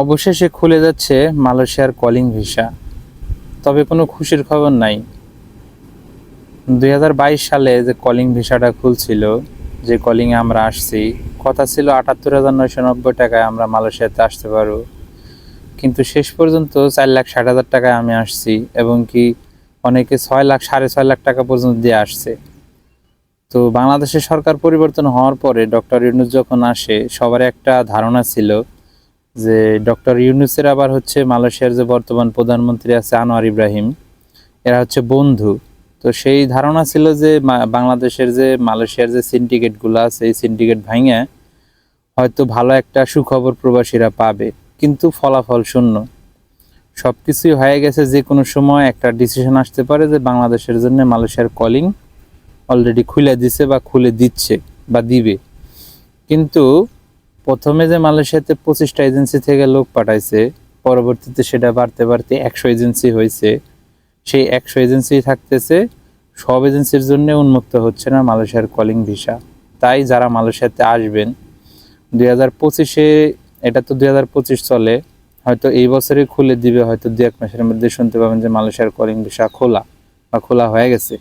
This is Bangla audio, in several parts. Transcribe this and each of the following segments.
অবশেষে খুলে যাচ্ছে মালয়েশিয়ার কলিং ভিসা। তবে কোনো খুশির খবর নাই। দুই হাজার বাইশ সালে যে কলিং ভিসাটা খুলছিল, যে কলিংয়ে আমরা আসছি, কথা ছিল আটাত্তর হাজার নয়শো নব্বই টাকায় আমরা মালয়েশিয়াতে আসতে পারব। কিন্তু শেষ পর্যন্ত চার লাখ ষাট হাজার টাকায় আমি আসছি এবং কি অনেকে ছয় লাখ, সাড়ে ছয় লাখ টাকা পর্যন্ত দিয়ে আসছে। তো বাংলাদেশের সরকার পরিবর্তন হওয়ার পরে ডক্টর ইউনুস যখন আসে, সবার একটা ধারণা ছিল যে ডক্টর ইউনুসের আবার হচ্ছে মালয়েশিয়ার যে বর্তমান প্রধানমন্ত্রী আছে আনোয়ার ইব্রাহিম, এরা হচ্ছে বন্ধু। তো সেই ধারণা ছিল যে বাংলাদেশের যে মালয়েশিয়ার যে সিন্ডিকেটগুলো আছে, এই সিন্ডিকেট ভাঙে হয়তো ভালো একটা সুখবর প্রবাসীরা পাবে, কিন্তু ফলাফল শূন্য। সব কিছুই হয়ে গেছে যে কোনো সময় একটা ডিসিশন আসতে পারে যে বাংলাদেশের জন্য মালয়েশিয়ার কলিং অলরেডি খুলে দিছে বা খুলে দিচ্ছে বা দিবে। কিন্তু প্রথমে যে মালয়েশিয়াতে পঁচিশটা এজেন্সি থেকে লোক পাঠাইছে, পরবর্তীতে সেটা বাড়তে বাড়তে একশো এজেন্সি হয়েছে সেই একশো এজেন্সি থাকতেছে, সব এজেন্সির জন্য উন্মুক্ত হচ্ছে না মালয়েশিয়ার কলিং ভিসা তাই যারা মালয়েশিয়াতে আসবেন, দুই হাজার পঁচিশে, এটা তো দুই হাজার পঁচিশ চলে, হয়তো এই বছরে খুলে দিবে, হয়তো দু এক মাসের মধ্যে শুনতে পাবেন যে মালয়েশিয়ার কলিং ভিসা খোলা বা খোলা হয়ে গেছে।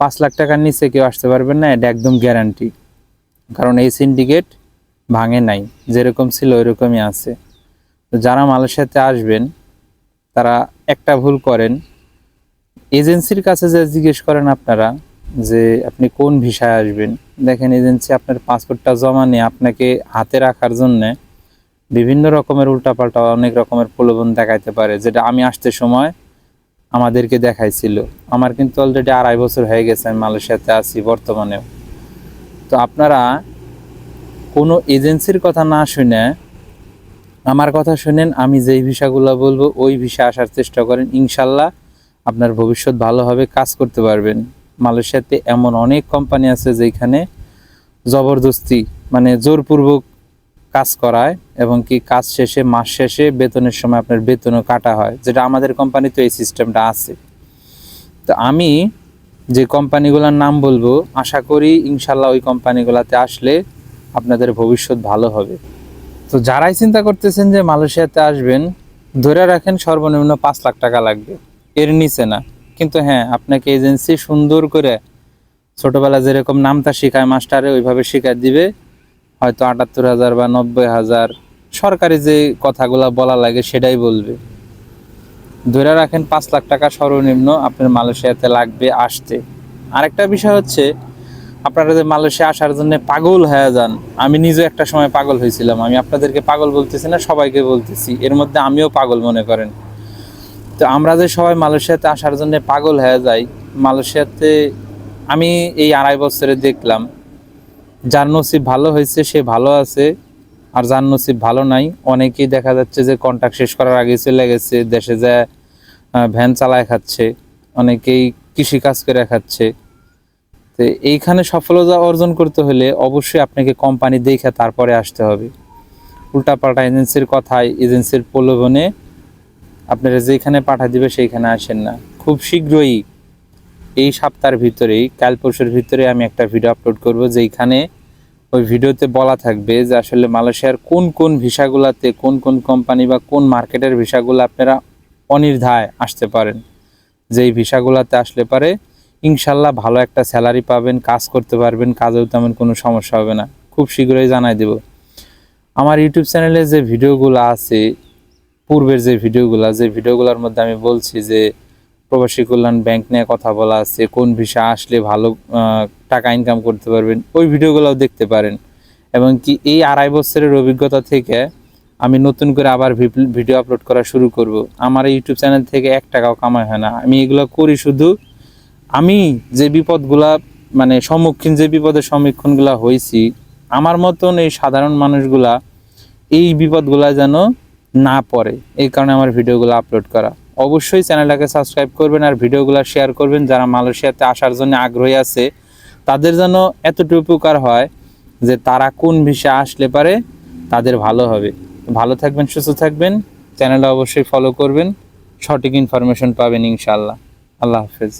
পাঁচ লাখ টাকার নিচে কেউ আসতে পারবেন না, এটা একদম গ্যারান্টি কারণ এই সিন্ডিকেট ভাঙে নাই, যেরকম ছিল ওইরকমই আছে। যারা মালয়েশিয়াতে আসবেন, তারা একটা ভুল করেন। এজেন্সির কাছে যে জিজ্ঞেস করেন আপনারা, যে আপনি কোন ভিসায় আসবেন? দেখেন, এজেন্সি আপনার পাসপোর্টটা জমা নিয়ে আপনাকে হাতে রাখার জন্যে বিভিন্ন রকমের উল্টাপাল্টা, অনেক রকমের প্রলোভন দেখাইতে পারে, যেটা আমি আসতে সময় আমাদেরকে দেখাইছিল। আমার কিন্তু অলরেডি আড়াই বছর হয়ে গেছে আমি মালয়েশিয়াতে আছি বর্তমানেও। তো আপনারা কোনো এজেন্সির কথা না শুনে আমার কথা শুনেন, আমি যেই ভিসাগুলো বলব ওই ভিসা আসার চেষ্টা করেন। ইনশাল্লাহ আপনার ভবিষ্যৎ ভালোভাবে কাজ করতে পারবেন। মালয়েশিয়াতে এমন অনেক কোম্পানি আছে যেখানে জবরদস্তি মানে জোরপূর্বক কাজ করায় এবং কি কাজ শেষে, মাস শেষে বেতনের সময় আপনার বেতনও কাটা হয়, যেটা আমাদের কোম্পানিতে এই সিস্টেমটা আছে। তো আমি যে কোম্পানিগুলোর নাম বলব, আশা করি ইনশাল্লাহ ওই কোম্পানিগুলোতে আসলে আপনাদের ভবিষ্যৎ ভালো হবে। তো যারাই চিন্তা করতেছেন যে মালয়েশিয়াতে আসবেন, ধরে রাখেন সর্বনিম্ন পাঁচ লাখ টাকা লাগবে। এর নিচে না। কিন্তু হ্যাঁ আপনাকে এজেন্সি সুন্দর করে ছোটবেলা যেরকম নামটা শেখায়, মাস্টারে ওইভাবে শেখায় দিবে। হয়তো আটাত্তর হাজার বা নব্বই হাজার সরকারি যে কথাগুলো বলা লাগে সেটাই বলবে। ধরে রাখেন পাঁচ লাখ টাকা সর্বনিম্ন আপনার মালয়েশিয়াতে লাগবে আসতে। আরেকটা বিষয় হচ্ছে আপনারা যে মালয়েশিয়া আসার জন্য পাগল হয়ে যান, আমি নিজে একটা সময় পাগল হয়েছিলাম। আমি আপনাদেরকে পাগল বলতেছি না, সবাইকে বলতেছি। এর মধ্যে আমিও পাগল মনে করেন। তো আমরা যে সবাই মালয়েশিয়াতে আসার জন্য পাগল হয়ে যাই, মালয়েশিয়াতে আমি এই আড়াই বছরে দেখলাম, যার নসিব ভালো হয়েছে সে ভালো আছে, আর যার নসিব ভালো নাই, অনেকেই দেখা যাচ্ছে যে কন্ট্যাক্ট শেষ করার আগে চলে গেছে, দেশে যা ভ্যান চালায় খাচ্ছে, অনেকেই কৃষি কাজ করে খাচ্ছে। তো এইখানে সফলতা অর্জন করতে হলে অবশ্যই আপনাকে কোম্পানি দেখে তারপরে আসতে হবে। উল্টাপাল্টা এজেন্সির কথায়, এজেন্সির প্রলোভনে আপনারা যেখানে পাঠা দিবে সেইখানে আসেন না। খুব শীঘ্রই এই সপ্তাহের ভিতরেই, কাল পরশুর ভিতরে আমি একটা ভিডিও আপলোড করব যেইখানে ওই ভিডিওতে বলা থাকবে যে আসলে মালয়েশিয়ার কোন কোন ভিসাগুলাতে কোন কোন কোম্পানি বা কোন মার্কেটের ভিসাগুলো আপনারা অনির্ধায় আসতে পারেন। যেই ভিসাগুলাতে আসলে পারে ইনশাল্লাহ ভালো একটা স্যালারি পাবেন, কাজ করতে পারবেন, কাজেও তেমন কোনো সমস্যা হবে না। খুব শীঘ্রই জানাই দেব। আমার ইউটিউব চ্যানেলে যে ভিডিওগুলো আছে, পূর্বের যে ভিডিওগুলো, যে ভিডিওগুলোর মধ্যে আমি বলছি যে প্রবাসী কল্যাণ ব্যাংক নিয়ে কথা বলা আছে, কোন ভিসা আসলে ভালো টাকা ইনকাম করতে পারবেন, ওই ভিডিওগুলোও দেখতে পারেন। এবং কি এই আড়াই বছরের অভিজ্ঞতা থেকে আমি নতুন করে আবার ভিডিও আপলোড করা শুরু করব। আমার ইউটিউব চ্যানেল থেকে এক টাকাও কামাই হয় না। আমি এগুলো করি শুধু আমি যে বিপদগুলা মানে সম্মুখীন যে বিপদের সম্মুখীনগুলা হয়েছি, আমার মতন এই সাধারণ মানুষগুলা এই বিপদগুলা যেন না পড়ে, এই কারণে আমার ভিডিওগুলো আপলোড করা। অবশ্যই চ্যানেলটাকে সাবস্ক্রাইব করবেন আর ভিডিওগুলো শেয়ার করবেন, যারা মালয়েশিয়াতে আসার জন্য আগ্রহী আছে, তাদের যেন এতটুকু উপকার হয় যে তারা কোন ভিসা আসলে পারে, তাদের ভালো হবে। ভালো থাকবেন, সুস্থ থাকবেন, চ্যানেলটা অবশ্যই ফলো করবেন, সঠিক ইনফরমেশন পাবেন ইনশাল্লাহ আল্লাহ হাফেজ।